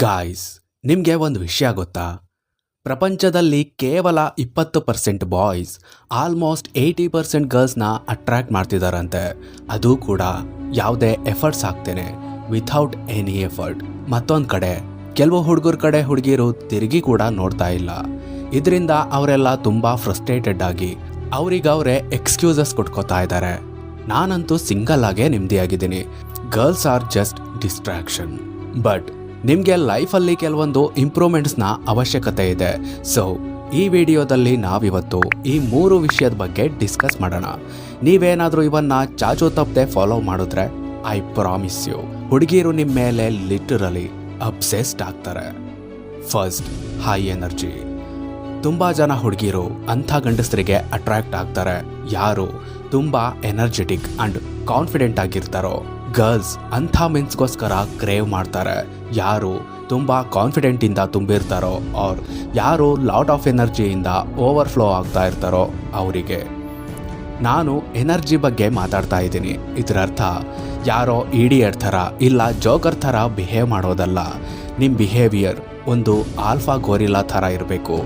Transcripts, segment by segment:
Guys ನಿಮಗೆ ಒಂದು ವಿಷಯ ಗೊತ್ತಾ? ಪ್ರಪಂಚದಲ್ಲಿ ಕೇವಲ ಇಪ್ಪತ್ತು percent boys almost eighty percent ಗರ್ಲ್ಸ್ನ attract ಮಾಡ್ತಿದಾರಂತೆ. ಅದು ಕೂಡ ಯಾವುದೇ ಎಫರ್ಟ್ಸ್ ಆಗ್ತೇನೆ ವಿಥೌಟ್ ಎನಿ ಎಫರ್ಟ್ ಮತ್ತೊಂದು ಕಡೆ, ಕೆಲವು ಹುಡುಗರ ಕಡೆ ಹುಡುಗಿರು ತಿರುಗಿ ಕೂಡ ನೋಡ್ತಾ ಇಲ್ಲ. ಇದರಿಂದ ಅವರೆಲ್ಲ ತುಂಬ ಫ್ರಸ್ಟ್ರೇಟೆಡ್ ಆಗಿ ಅವರೇ ಎಕ್ಸ್ಕ್ಯೂಸಸ್ ಕೊಟ್ಕೋತಾ ಇದ್ದಾರೆ ನಾನಂತೂ ಸಿಂಗಲ್ ಆಗೇ ನೆಮ್ಮದಿಯಾಗಿದ್ದೀನಿ. Girls are just distraction but ನಿಮಗೆ ಲೈಫಲ್ಲಿ ಕೆಲವೊಂದು ಇಂಪ್ರೂವ್ಮೆಂಟ್ಸ್ನ ಅವಶ್ಯಕತೆ ಇದೆ. ಸೊ ಈ ವಿಡಿಯೋದಲ್ಲಿ ನಾವಿವತ್ತು ಈ ಮೂರು ವಿಷಯದ ಬಗ್ಗೆ ಡಿಸ್ಕಸ್ ಮಾಡೋಣ. ನೀವೇನಾದರೂ ಇವನ್ನ ಚಾಚು ತಪ್ಪದೆ ಫಾಲೋ ಮಾಡಿದ್ರೆ, ಐ ಪ್ರಾಮಿಸ್ ಯು. ಹುಡುಗಿಯರು ನಿಮ್ಮ ಮೇಲೆ ಲಿಟರಲಿ ಅಬ್ಸೆಸ್ಡ್ ಆಗ್ತಾರೆ. ಫಸ್ಟ್ ಹೈ ಎನರ್ಜಿ ತುಂಬ ಜನ ಹುಡುಗಿರು ಅಂಥ ಗಂಡಸರಿಗೆ ಅಟ್ರಾಕ್ಟ್ ಆಗ್ತಾರೆ. ಯಾರು? ತುಂಬ ಎನರ್ಜೆಟಿಕ್ ಆ್ಯಂಡ್ ಕಾನ್ಫಿಡೆಂಟ್ ಆಗಿರ್ತಾರೋ. ಗರ್ಲ್ಸ್ ಅಂಥ ಮೆನ್ಸ್ಗೋಸ್ಕರ ಕ್ರೇವ್ ಮಾಡ್ತಾರೆ. ಯಾರು ತುಂಬ ಕಾನ್ಫಿಡೆಂಟಿಂದ ತುಂಬಿರ್ತಾರೋ ಅವ್ರು ಯಾರು ಲಾಟ್ ಆಫ್ ಎನರ್ಜಿಯಿಂದ ಓವರ್ಫ್ಲೋ ಆಗ್ತಾ ಇರ್ತಾರೋ ಅವರಿಗೆ. ನಾನು ಎನರ್ಜಿ ಬಗ್ಗೆ ಮಾತಾಡ್ತಾ ಇದ್ದೀನಿ. ಇದರರ್ಥ, ಯಾರೋ ಇಡಿಯಟ್ ಥರ ಇಲ್ಲ ಜೋಕರ್ ಥರ ಬಿಹೇವ್ ಮಾಡೋದಲ್ಲ. ನಿಮ್ಮ ಬಿಹೇವಿಯರ್ ಒಂದು ಆಲ್ಫಾ ಗೋರಿಲ್ಲ ಥರ ಇರಬೇಕು.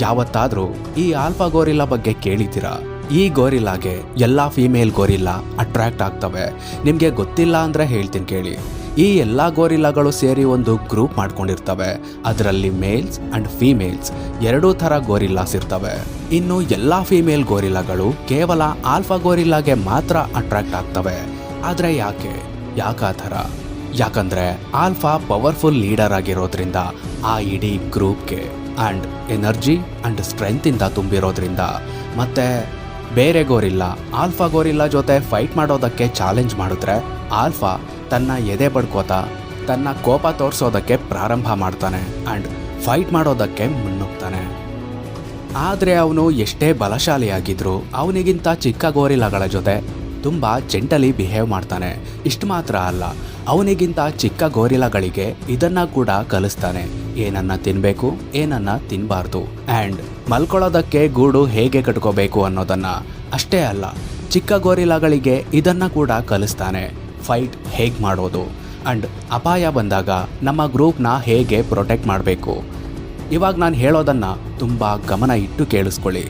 ಯಾವತ್ತಾದರೂ ಈ ಆಲ್ಫಾ ಗೋರಿಲಾ ಬಗ್ಗೆ ಕೇಳಿದ್ದೀರಾ? ಈ ಗೋರಿಲ್ಲಾಗೆ ಎಲ್ಲ ಫೀಮೇಲ್ ಗೋರಿಲ್ಲಾ ಅಟ್ರಾಕ್ಟ್ ಆಗ್ತವೆ. ನಿಮಗೆ ಗೊತ್ತಿಲ್ಲ ಅಂದರೆ ಹೇಳ್ತೀನಿ ಕೇಳಿ. ಈ ಎಲ್ಲ ಗೋರಿಲ್ಲಾಗಳು ಸೇರಿ ಒಂದು ಗ್ರೂಪ್ ಮಾಡ್ಕೊಂಡಿರ್ತವೆ. ಅದರಲ್ಲಿ ಮೇಲ್ಸ್ ಅಂಡ್ ಫೀಮೇಲ್ಸ್ ಎರಡೂ ಥರ ಗೋರಿಲ್ಲಾಸ್ ಇರ್ತವೆ. ಇನ್ನು ಎಲ್ಲ ಫೀಮೇಲ್ ಗೋರಿಲ್ಲಾಗಳು ಕೇವಲ ಆಲ್ಫಾ ಗೋರಿಲ್ಲಾಗೆ ಮಾತ್ರ ಅಟ್ರಾಕ್ಟ್ ಆಗ್ತವೆ. ಆದರೆ ಯಾಕೆ? ಯಾಕ ಆ ಥರ? ಯಾಕಂದ್ರೆ ಆಲ್ಫಾ ಪವರ್ಫುಲ್ ಲೀಡರ್ ಆಗಿರೋದ್ರಿಂದ ಆ ಇಡೀ ಗ್ರೂಪ್ಗೆ ಆ್ಯಂಡ್ ಎನರ್ಜಿ ಆ್ಯಂಡ್ ಸ್ಟ್ರೆಂತಿಂದ ತುಂಬಿರೋದ್ರಿಂದ. ಮತ್ತೆ ಬೇರೆ ಗೋರಿಲ್ಲ ಆಲ್ಫಾ ಗೋರಿಲ್ಲ ಜೊತೆ ಫೈಟ್ ಮಾಡೋದಕ್ಕೆ ಚಾಲೆಂಜ್ ಮಾಡಿದ್ರೆ ಆಲ್ಫಾ ತನ್ನ ಎದೆ ಬಡ್ಕೋತ, ತನ್ನ ಕೋಪ ತೋರಿಸೋದಕ್ಕೆ ಪ್ರಾರಂಭ ಮಾಡ್ತಾನೆ ಆ್ಯಂಡ್ ಫೈಟ್ ಮಾಡೋದಕ್ಕೆ ಮುನ್ನುಗ್ತಾನೆ. ಆದರೆ ಅವನು ಎಷ್ಟೇ ಬಲಶಾಲಿಯಾಗಿದ್ದರೂ ಅವನಿಗಿಂತ ಚಿಕ್ಕ ಗೋರಿಲ್ಲಗಳ ಜೊತೆ ತುಂಬ ಜೆಂಟಲಿ ಬಿಹೇವ್ ಮಾಡ್ತಾನೆ. ಇಷ್ಟು ಮಾತ್ರ ಅಲ್ಲ, ಅವನಿಗಿಂತ ಚಿಕ್ಕ ಗೋರಿಲಾಗಳಿಗೆ ಇದನ್ನ ಕೂಡ ಕಲಿಸ್ತಾನೆ. ಏನನ್ನ ತಿನ್ಬೇಕು, ಏನನ್ನ ತಿನ್ಬಾರ್ದು. ಆ್ಯಂಡ್ ಮಲ್ಕೊಳ್ಳೋದಕ್ಕೆ ಗೂಡು ಹೇಗೆ ಕಟ್ಕೋಬೇಕು ಅನ್ನೋದನ್ನ. ಅಷ್ಟೇ ಅಲ್ಲ, ಚಿಕ್ಕ ಗೋರಿಲಾಗಳಿಗೆ ಇದನ್ನ ಕೂಡ ಕಲಿಸ್ತಾನೆ. ಫೈಟ್ ಹೇಗೆ ಮಾಡೋದು? ಆ್ಯಂಡ್ ಅಪಾಯ ಬಂದಾಗ ನಮ್ಮ ಗ್ರೂಪ್ನ ಹೇಗೆ ಪ್ರೊಟೆಕ್ಟ್ ಮಾಡಬೇಕು? ಇವಾಗ ನಾನು ಹೇಳೋದನ್ನು ತುಂಬ ಗಮನ ಇಟ್ಟು ಕೇಳಿಸ್ಕೊಳ್ಳಿ.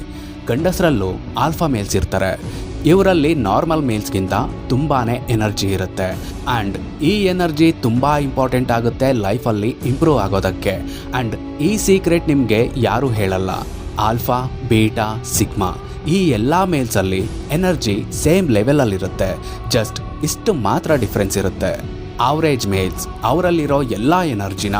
ಗಂಡಸರಲ್ಲೂ ಆಲ್ಫಾ ಮೇಲ್ಸ್ ಇರ್ತಾರೆ. ಇವರಲ್ಲಿ ನಾರ್ಮಲ್ ಮೇಲ್ಸ್ಗಿಂತ ತುಂಬಾ ಎನರ್ಜಿ ಇರುತ್ತೆ. ಆ್ಯಂಡ್ ಈ ಎನರ್ಜಿ ತುಂಬ ಇಂಪಾರ್ಟೆಂಟ್ ಆಗುತ್ತೆ ಲೈಫಲ್ಲಿ ಇಂಪ್ರೂವ್ ಆಗೋದಕ್ಕೆ. ಆ್ಯಂಡ್ ಈ ಸೀಕ್ರೆಟ್ ನಿಮಗೆ ಯಾರೂ ಹೇಳಲ್ಲ. ಆಲ್ಫಾ ಬೀಟಾ ಸಿಗ್ಮಾ ಈ ಎಲ್ಲ ಮೇಲ್ಸಲ್ಲಿ ಎನರ್ಜಿ ಸೇಮ್ ಲೆವೆಲಲ್ಲಿರುತ್ತೆ ಜಸ್ಟ್ ಇಷ್ಟು ಮಾತ್ರ ಡಿಫ್ರೆನ್ಸ್ ಇರುತ್ತೆ. ಆವ್ರೇಜ್ ಮೇಲ್ಸ್ ಅವರಲ್ಲಿರೋ ಎಲ್ಲ ಎನರ್ಜಿನ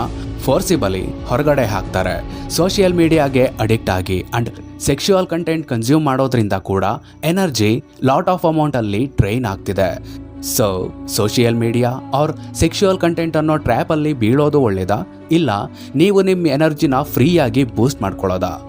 ಫೋರ್ಸಿಬಲಿ ಹೊರಗಡೆ ಹಾಕ್ತಾರೆ. ಸೋಷಿಯಲ್ ಮೀಡಿಯಾಗೆ ಅಡಿಕ್ಟ್ ಆಗಿ ಅಂಡ್ ಸೆಕ್ಷುವಲ್ ಕಂಟೆಂಟ್ ಕನ್ಸ್ಯೂಮ್ ಮಾಡೋದ್ರಿಂದ ಕೂಡ ಎನರ್ಜಿ ಲಾಟ್ ಆಫ್ ಅಮೌಂಟಲ್ಲಿ ಟ್ರೈನ್ ಆಗ್ತಿದೆ. So, social media or sexual content ಅನ್ನೋ ಟ್ರ್ಯಾಪಲ್ಲಿ ಬೀಳೋದು ಒಳ್ಳೇದಾ? ಇಲ್ಲ, ನೀವು ನಿಮ್ಮ ಎನರ್ಜಿನ ಫ್ರೀಯಾಗಿ ಬೂಸ್ಟ್ ಮಾಡ್ಕೊಳ್ಳೋದಾ?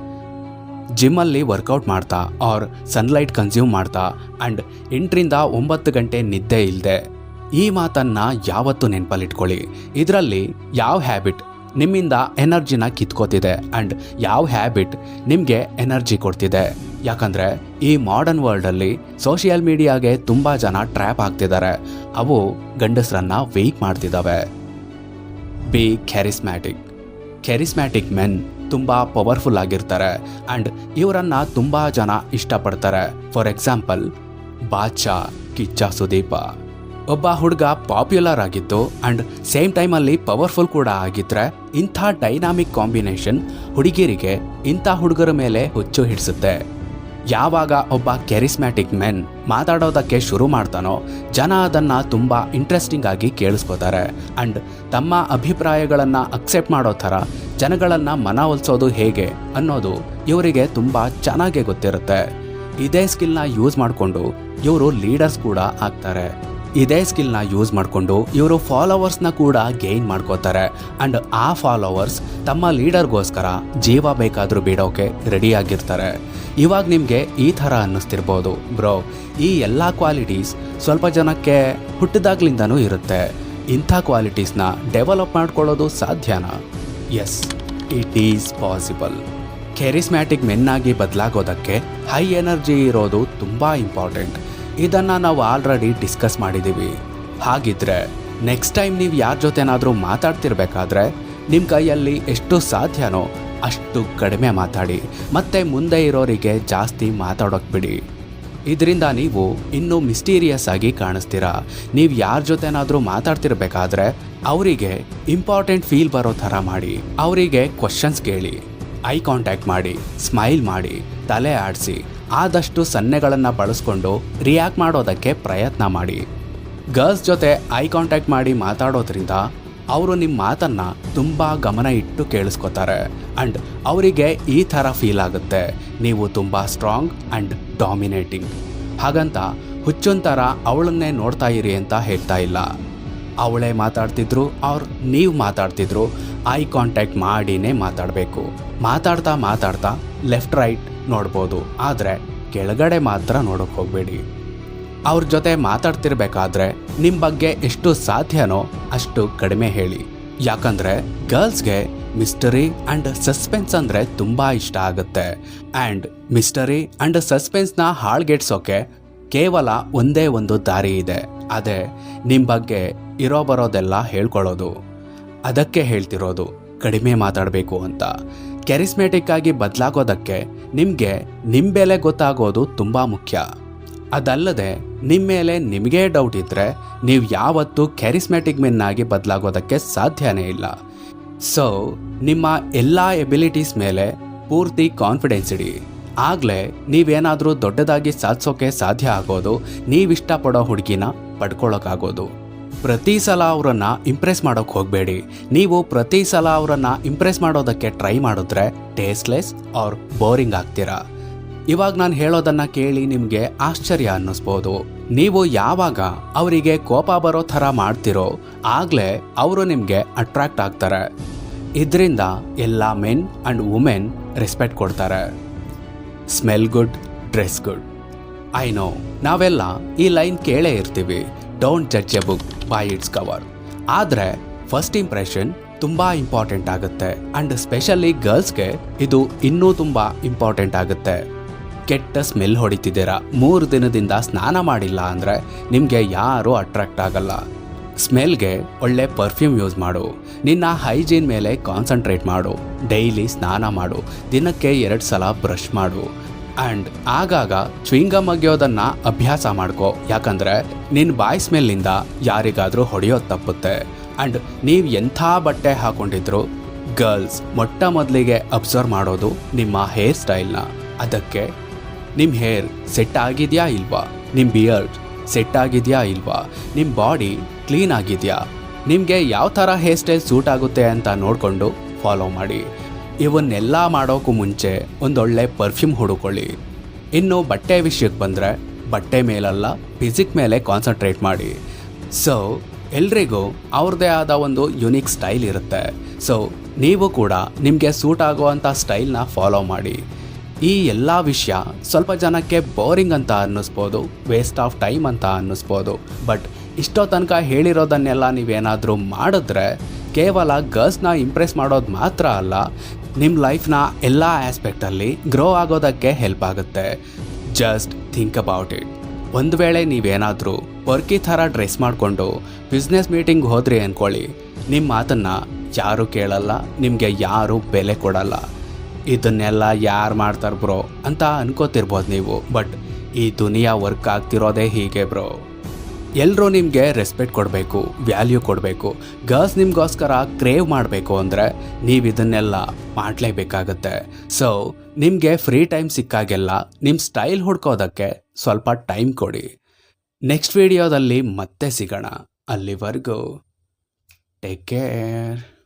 ಜಿಮ್ಮಲ್ಲಿ ವರ್ಕೌಟ್ ಮಾಡ್ತಾ ಆರ್ ಸನ್ಲೈಟ್ ಕನ್ಸ್ಯೂಮ್ ಮಾಡ್ತಾ ಆ್ಯಂಡ್ ಎಂಟರಿಂದ ಒಂಬತ್ತು ಗಂಟೆ ನಿದ್ದೆ ಇಲ್ಲದೆ ಈ ಮಾತನ್ನು ಯಾವತ್ತೂ ನೆನಪಲ್ಲಿಟ್ಕೊಳ್ಳಿ. ಇದರಲ್ಲಿ ಯಾವ ಹ್ಯಾಬಿಟ್ ನಿಮ್ಮಿಂದ ಎನರ್ಜಿನ ಕಿತ್ಕೋತಿದೆ ಆ್ಯಂಡ್ ಯಾವ ಹ್ಯಾಬಿಟ್ ನಿಮಗೆ ಎನರ್ಜಿ ಕೊಡ್ತಿದೆ. ಯಾಕಂದರೆ ಈ ಮಾಡರ್ನ್ ವರ್ಲ್ಡಲ್ಲಿ ಸೋಷಿಯಲ್ ಮೀಡಿಯಾಗೆ ತುಂಬ ಜನ ಟ್ರ್ಯಾಪ್ ಆಗ್ತಿದ್ದಾರೆ. ಅವು ಗಂಡಸರನ್ನು ವೀಕ್ ಮಾಡ್ತಿದ್ದಾವೆ ಬಿ ಕ್ಯಾರಿಸ್ಮ್ಯಾಟಿಕ್ ಕ್ಯಾರಿಸ್ಮ್ಯಾಟಿಕ್ ಮೆನ್ ತುಂಬ ಪವರ್ಫುಲ್ ಆಗಿರ್ತಾರೆ ಆ್ಯಂಡ್ ಇವರನ್ನು ತುಂಬ ಜನ ಇಷ್ಟಪಡ್ತಾರೆ. ಫಾರ್ ಎಕ್ಸಾಂಪಲ್ ಬಾಚಾ ಕಿಚ್ಚ ಸುದೀಪ ಒಬ್ಬ ಹುಡುಗ ಪಾಪ್ಯುಲರ್ ಆಗಿತ್ತು ಅಂಡ್ ಸೇಮ್ ಟೈಮಲ್ಲಿ ಪವರ್ಫುಲ್ ಕೂಡ ಆಗಿದ್ರೆ ಇಂಥ ಡೈನಾಮಿಕ್ ಕಾಂಬಿನೇಷನ್ ಹುಡುಗಿಯರಿಗೆ ಇಂಥ ಹುಡುಗರ ಮೇಲೆ ಹುಚ್ಚು ಹಿಡಿಸುತ್ತೆ. ಯಾವಾಗ ಒಬ್ಬ ಕೆರಿಸ್ಮ್ಯಾಟಿಕ್ ಮೆನ್ ಮಾತಾಡೋದಕ್ಕೆ ಶುರು ಮಾಡ್ತಾನೋ ಜನ ಅದನ್ನು ತುಂಬ ಇಂಟ್ರೆಸ್ಟಿಂಗ್ ಆಗಿ ಕೇಳಿಸ್ಕೋತಾರೆ ಅಂಡ್ ತಮ್ಮ ಅಭಿಪ್ರಾಯಗಳನ್ನು ಅಕ್ಸೆಪ್ಟ್ ಮಾಡೋ ಥರ ಜನಗಳನ್ನ ಮನವೊಲಿಸೋದು ಹೇಗೆ ಅನ್ನೋದು ಇವರಿಗೆ ತುಂಬ ಚೆನ್ನಾಗೇ ಗೊತ್ತಿರುತ್ತೆ. ಇದೇ ಸ್ಕಿಲ್ನ ಯೂಸ್ ಮಾಡಿಕೊಂಡು ಇವರು ಲೀಡರ್ಸ್ ಕೂಡ ಆಗ್ತಾರೆ. ಇದೇ ಸ್ಕಿಲ್ನ ಯೂಸ್ ಮಾಡಿಕೊಂಡು ಇವರು ಫಾಲೋವರ್ಸ್ನ ಕೂಡ ಗೇನ್ ಮಾಡ್ಕೋತಾರೆ. ಅಂಡ್ ಆ ಫಾಲೋವರ್ಸ್ ತಮ್ಮ ಲೀಡರ್ಗೋಸ್ಕರ ಜೀವ ಬೇಕಾದರೂ ಬಿಡೋಕೆ ರೆಡಿಯಾಗಿರ್ತಾರೆ. ಇವಾಗ ನಿಮಗೆ ಈ ಥರ ಅನ್ನಿಸ್ತಿರ್ಬೋದು. ಬ್ರೋ, ಈ ಎಲ್ಲ ಕ್ವಾಲಿಟೀಸ್ ಸ್ವಲ್ಪ ಜನಕ್ಕೆ ಹುಟ್ಟಿದಾಗ್ಲಿಂದನೂ ಇರುತ್ತೆ. ಇಂಥ ಕ್ವಾಲಿಟೀಸ್ನ ಡೆವಲಪ್ ಮಾಡ್ಕೊಳ್ಳೋದು ಸಾಧ್ಯನಾ? Yes, it is possible. Charismatic ಮೆನ್ನಾಗಿ ಬದಲಾಗೋದಕ್ಕೆ ಹೈ ಎನರ್ಜಿ ಇರೋದು ತುಂಬ ಇಂಪಾರ್ಟೆಂಟ್. ಇದನ್ನು ನಾವು ಆಲ್ರೆಡಿ ಡಿಸ್ಕಸ್ ಮಾಡಿದ್ದೀವಿ ಹಾಗಿದ್ರೆ ನೆಕ್ಸ್ಟ್ ಟೈಮ್ ನೀವು ಯಾರ ಜೊತೆನಾದರೂ ಮಾತಾಡ್ತಿರ್ಬೇಕಾದ್ರೆ ನಿಮ್ಮ ಕೈಯಲ್ಲಿ ಎಷ್ಟು ಸಾಧ್ಯನೋ ಅಷ್ಟು ಕಡಿಮೆ ಮಾತಾಡಿ. ಮತ್ತೆ ಮುಂದೆ ಇರೋರಿಗೆ ಜಾಸ್ತಿ ಮಾತಾಡೋಕೆ ಬಿಡಿ. ಇದರಿಂದ ನೀವು ಇನ್ನೂ ಮಿಸ್ಟೀರಿಯಸ್ ಆಗಿ ಕಾಣಿಸ್ತೀರಾ. ನೀವು ಯಾರ ಜೊತೆನಾದರೂ ಮಾತಾಡ್ತಿರ್ಬೇಕಾದ್ರೆ, ಅವರಿಗೆ ಇಂಪಾರ್ಟೆಂಟ್ ಫೀಲ್ ಬರೋ ಥರ ಮಾಡಿ. ಅವರಿಗೆ ಕ್ವಶನ್ಸ್ ಕೇಳಿ. ಐ ಕಾಂಟ್ಯಾಕ್ಟ್ ಮಾಡಿ ಸ್ಮೈಲ್ ಮಾಡಿ, ತಲೆ ಆಡಿಸಿ. ಆದಷ್ಟು ಸನ್ನೆಗಳನ್ನು ಬಳಸ್ಕೊಂಡು ರಿಯಾಕ್ಟ್ ಮಾಡೋದಕ್ಕೆ ಪ್ರಯತ್ನ ಮಾಡಿ. ಗರ್ಲ್ಸ್ ಜೊತೆ ಐ ಕಾಂಟ್ಯಾಕ್ಟ್ ಮಾಡಿ ಮಾತಾಡೋದ್ರಿಂದ ಅವರು ನಿಮ್ಮ ಮಾತನ್ನು ತುಂಬ ಗಮನ ಇಟ್ಟು ಕೇಳಿಸ್ಕೊತಾರೆ ಆ್ಯಂಡ್ ಅವರಿಗೆ ಈ ಥರ ಫೀಲ್ ಆಗುತ್ತೆ. ನೀವು ತುಂಬ ಸ್ಟ್ರಾಂಗ್ ಆ್ಯಂಡ್ ಡಾಮಿನೇಟಿಂಗ್ ಹಾಗಂತ ಹುಚ್ಚೊಂಥರ ಅವಳನ್ನೇ ನೋಡ್ತಾ ಇರಿ ಅಂತ ಹೇಳ್ತಾ ಇಲ್ಲ. ಅವಳೇ ಮಾತಾಡ್ತಿದ್ರು, ಅವ್ರು ನೀವು ಮಾತಾಡ್ತಿದ್ರು. ಐ ಕಾಂಟ್ಯಾಕ್ಟ್ ಮಾಡಿನೇ ಮಾತಾಡಬೇಕು. ಮಾತಾಡ್ತಾ ಮಾತಾಡ್ತಾ ಲೆಫ್ಟ್ ರೈಟ್ ನೋಡ್ಬೋದು. ಆದರೆ ಕೆಳಗಡೆ ಮಾತ್ರ ನೋಡೋಕೆ ಹೋಗಬೇಡಿ. ಅವ್ರ ಜೊತೆ ಮಾತಾಡ್ತಿರ್ಬೇಕಾದ್ರೆ ನಿಮ್ಮ ಬಗ್ಗೆ ಎಷ್ಟು ಸಾಧ್ಯನೋ ಅಷ್ಟು ಕಡಿಮೆ ಹೇಳಿ. ಯಾಕಂದ್ರೆ ಗರ್ಲ್ಸ್ಗೆ ಮಿಸ್ಟರಿ ಆ್ಯಂಡ್ ಸಸ್ಪೆನ್ಸ್ ಅಂದರೆ ತುಂಬ ಇಷ್ಟ ಆಗುತ್ತೆ. ಆ್ಯಂಡ್ ಮಿಸ್ಟರಿ ಆ್ಯಂಡ್ ಸಸ್ಪೆನ್ಸ್ನ ಹಾಳ್ಗೆಡ್ಸೋಕೆ ಕೇವಲ ಒಂದೇ ಒಂದು ದಾರಿ ಇದೆ. ಅದೇ ನಿಮ್ಮ ಬಗ್ಗೆ ಇರೋ ಬರೋದೆಲ್ಲ ಹೇಳ್ಕೊಳ್ಳೋದು. ಅದಕ್ಕೆ ಹೇಳ್ತಿರೋದು ಕಡಿಮೆ ಮಾತಾಡಬೇಕು ಅಂತ. ಕೆರಿಸ್ಮೆಟಿಕ್ ಆಗಿ ಬದಲಾಗೋದಕ್ಕೆ ನಿಮಗೆ ನಿಮ್ಮ ಬೆಲೆ ಗೊತ್ತಾಗೋದು ತುಂಬ ಮುಖ್ಯ. ಅದಲ್ಲದೆ ನಿಮ್ಮ ಮೇಲೆ ನಿಮಗೇ ಡೌಟ್ ಇದ್ದರೆ ನೀವು ಯಾವತ್ತೂ ಕೆರಿಸ್ಮೆಟಿಕ್ ಮೆನ್ ಆಗಿ ಬದಲಾಗೋದಕ್ಕೆ ಸಾಧ್ಯನೇ ಇಲ್ಲ. ಸೊ ನಿಮ್ಮ ಎಲ್ಲ ಎಬಿಲಿಟೀಸ್ ಮೇಲೆ ಪೂರ್ತಿ ಕಾನ್ಫಿಡೆನ್ಸ್ ಇಡಿ. ಆಗಲೇ ನೀವೇನಾದರೂ ದೊಡ್ಡದಾಗಿ ಸಾಧಿಸೋಕೆ ಸಾಧ್ಯ ಆಗೋದು, ನೀವಿಷ್ಟಪಡೋ ಹುಡುಗಿನ ಪಡ್ಕೊಳ್ಳೋಕ್ಕಾಗೋದು ಪ್ರತಿ ಸಲ ಅವರನ್ನು ಇಂಪ್ರೆಸ್ ಮಾಡೋಕ್ಕೆ ಹೋಗಬೇಡಿ. ನೀವು ಪ್ರತಿ ಸಲ ಅವರನ್ನು ಇಂಪ್ರೆಸ್ ಮಾಡೋದಕ್ಕೆ ಟ್ರೈ ಮಾಡಿದ್ರೆ ಟೇಸ್ಟ್ಲೆಸ್ ಆರ್ ಬೋರಿಂಗ್ ಆಗ್ತೀರಾ? ಇವಾಗ ನಾನು ಹೇಳೋದನ್ನು ಕೇಳಿ ನಿಮಗೆ ಆಶ್ಚರ್ಯ ಅನ್ನಿಸ್ಬೋದು. ನೀವು ಯಾವಾಗ ಅವರಿಗೆ ಕೋಪ ಬರೋ ಥರ ಮಾಡ್ತಿರೋ, ಆಗಲೇ ಅವರು ನಿಮಗೆ ಅಟ್ರಾಕ್ಟ್ ಆಗ್ತಾರೆ. ಇದರಿಂದ ಎಲ್ಲ ಮೆನ್ ಆ್ಯಂಡ್ ವುಮೆನ್ ರೆಸ್ಪೆಕ್ಟ್ ಕೊಡ್ತಾರೆ. Smell good, dress good. I know, ನಾವೆಲ್ಲ ಈ ಲೈನ್ ಕೇಳೇ ಇರ್ತೀವಿ. Don't judge a book by its cover. ಆದರೆ, ಫಸ್ಟ್ ಇಂಪ್ರೆಷನ್ ತುಂಬ ಇಂಪಾರ್ಟೆಂಟ್ ಆಗುತ್ತೆ. ಆ್ಯಂಡ್ ಸ್ಪೆಷಲಿ ಗರ್ಲ್ಸ್ಗೆ ಇದು ಇನ್ನೂ ತುಂಬ ಇಂಪಾರ್ಟೆಂಟ್ ಆಗುತ್ತೆ. ಕೆಟ್ಟ ಸ್ಮೆಲ್ ಹೊಡಿತಿದ್ದೀರಾ? ಮೂರು ದಿನದಿಂದ ಸ್ನಾನ ಮಾಡಿಲ್ಲ ಅಂದರೆ ನಿಮಗೆ ಯಾರೂ ಅಟ್ರಾಕ್ಟ್ ಆಗಲ್ಲ. ಸ್ಮೆಲ್ಗೆ ಒಳ್ಳೆ ಪರ್ಫ್ಯೂಮ್ ಯೂಸ್ ಮಾಡು. ನಿನ್ನ ಹೈಜೀನ್ ಮೇಲೆ ಕಾನ್ಸಂಟ್ರೇಟ್ ಮಾಡು. ಡೈಲಿ ಸ್ನಾನ ಮಾಡು. ದಿನಕ್ಕೆ ಎರಡು ಸಲ ಬ್ರಷ್ ಮಾಡು. ಆ್ಯಂಡ್ ಆಗಾಗ ಚ್ವಿಂಗಮ್ ಅಗಿಯೋದನ್ನು ಅಭ್ಯಾಸ ಮಾಡ್ಕೋ. ಯಾಕಂದ್ರೆ ನಿನ್ನ ಬಾಯ್ ಸ್ಮೆಲ್ಲಿಂದ ಯಾರಿಗಾದರೂ ಹೊಡೆಯೋದು ತಪ್ಪುತ್ತೆ. ಆ್ಯಂಡ್ ನೀವು ಎಂಥ ಬಟ್ಟೆ ಹಾಕೊಂಡಿದ್ರು ಗರ್ಲ್ಸ್ ಮೊಟ್ಟ ಮೊದಲಿಗೆ ಅಬ್ಸರ್ವ್ ಮಾಡೋದು ನಿಮ್ಮ ಹೇರ್ ಸ್ಟೈಲ್ನ ಅದಕ್ಕೆ ನಿಮ್ಮ ಹೇರ್ ಸೆಟ್ ಆಗಿದೆಯಾ ಇಲ್ವಾ? ನಿಮ್ಮ ಬಿಯರ್ಡ್ ಸೆಟ್ ಆಗಿದೆಯಾ ಇಲ್ವಾ? ನಿಮ್ಮ ಬಾಡಿ ಕ್ಲೀನ್ ಆಗಿದೆಯಾ? ನಿಮಗೆ ಯಾವ ಥರ ಹೇರ್ ಸ್ಟೈಲ್ ಸೂಟ್ ಆಗುತ್ತೆ ಅಂತ ನೋಡಿಕೊಂಡು ಫಾಲೋ ಮಾಡಿ. ಇವನ್ನೆಲ್ಲ ಮಾಡೋಕ್ಕೂ ಮುಂಚೆ ಒಂದೊಳ್ಳೆ ಪರ್ಫ್ಯೂಮ್ ಹುಡುಕೊಳ್ಳಿ. ಇನ್ನು ಬಟ್ಟೆ ವಿಷಯಕ್ಕೆ ಬಂದರೆ ಬಟ್ಟೆ ಮೇಲಲ್ಲ, ಫಿಸಿಕ್ ಮೇಲೆ ಕಾನ್ಸಂಟ್ರೇಟ್ ಮಾಡಿ. ಸೊ ಎಲ್ರಿಗೂ ಅವ್ರದ್ದೇ ಆದ ಒಂದು ಯುನಿಕ್ ಸ್ಟೈಲ್ ಇರುತ್ತೆ. ಸೊ ನೀವು ಕೂಡ ನಿಮಗೆ ಸೂಟ್ ಆಗುವಂಥ ಸ್ಟೈಲ್ನ ಫಾಲೋ ಮಾಡಿ. ಈ ಎಲ್ಲ ವಿಷಯ ಸ್ವಲ್ಪ ಜನಕ್ಕೆ ಬೋರಿಂಗ್ ಅಂತ ಅನ್ನಿಸ್ಬೋದು ವೇಸ್ಟ್ ಆಫ್ ಟೈಮ್ ಅಂತ ಅನ್ನಿಸ್ಬೋದು. ಬಟ್ ಇಷ್ಟೋ ತನಕ ಹೇಳಿರೋದನ್ನೆಲ್ಲ ನೀವೇನಾದರೂ ಮಾಡಿದ್ರೆ ಕೇವಲ ಗರ್ಲ್ಸ್ನ ಇಂಪ್ರೆಸ್ ಮಾಡೋದು ಮಾತ್ರ ಅಲ್ಲ ನಿಮ್ಮ ಲೈಫ್ನ ಎಲ್ಲ ಆಸ್ಪೆಕ್ಟಲ್ಲಿ ಗ್ರೋ ಆಗೋದಕ್ಕೆ ಹೆಲ್ಪ್ ಆಗುತ್ತೆ. ಜಸ್ಟ್ ಥಿಂಕ್ ಅಬೌಟ್ ಇಟ್ ಒಂದು ವೇಳೆ ನೀವೇನಾದರೂ ವರ್ಕಿ ಥರ ಡ್ರೆಸ್ ಮಾಡಿಕೊಂಡು ಬಿಸ್ನೆಸ್ ಮೀಟಿಂಗ್ ಹೋದ್ರಿ ಅಂದ್ಕೊಳ್ಳಿ ನಿಮ್ಮ ಮಾತನ್ನು ಯಾರೂ ಕೇಳಲ್ಲ, ನಿಮಗೆ ಯಾರೂ ಬೆಲೆ ಕೊಡಲ್ಲ. ಇದನ್ನೆಲ್ಲ ಯಾರು ಮಾಡ್ತಾರೆ ಬ್ರೋ? ಅಂತ ಅನ್ಕೋತಿರ್ಬೋದು ನೀವು, ಬಟ್ ಈ ದುನಿಯಾ ವರ್ಕ್ ಆಗ್ತಿರೋದೇ ಹೀಗೆ ಬ್ರೋ. ಎಲ್ಲರೂ ನಿಮಗೆ ರೆಸ್ಪೆಕ್ಟ್ ಕೊಡಬೇಕು, ವ್ಯಾಲ್ಯೂ ಕೊಡಬೇಕು, ಗರ್ಲ್ಸ್ ನಿಮಗೋಸ್ಕರ ಕ್ರೇವ್ ಮಾಡಬೇಕು ಅಂದರೆ ನೀವು ಇದನ್ನೆಲ್ಲ ಮಾಡಲೇಬೇಕಾಗತ್ತೆ. ಸೊ, ನಿಮಗೆ ಫ್ರೀ ಟೈಮ್ ಸಿಕ್ಕಾಗೆಲ್ಲ ನಿಮ್ಮ ಸ್ಟೈಲ್ ಹುಡ್ಕೋದಕ್ಕೆ ಸ್ವಲ್ಪ ಟೈಮ್ ಕೊಡಿ. ನೆಕ್ಸ್ಟ್ ವಿಡಿಯೋದಲ್ಲಿ ಮತ್ತೆ ಸಿಗೋಣ. ಅಲ್ಲಿವರೆಗೂ. Take care.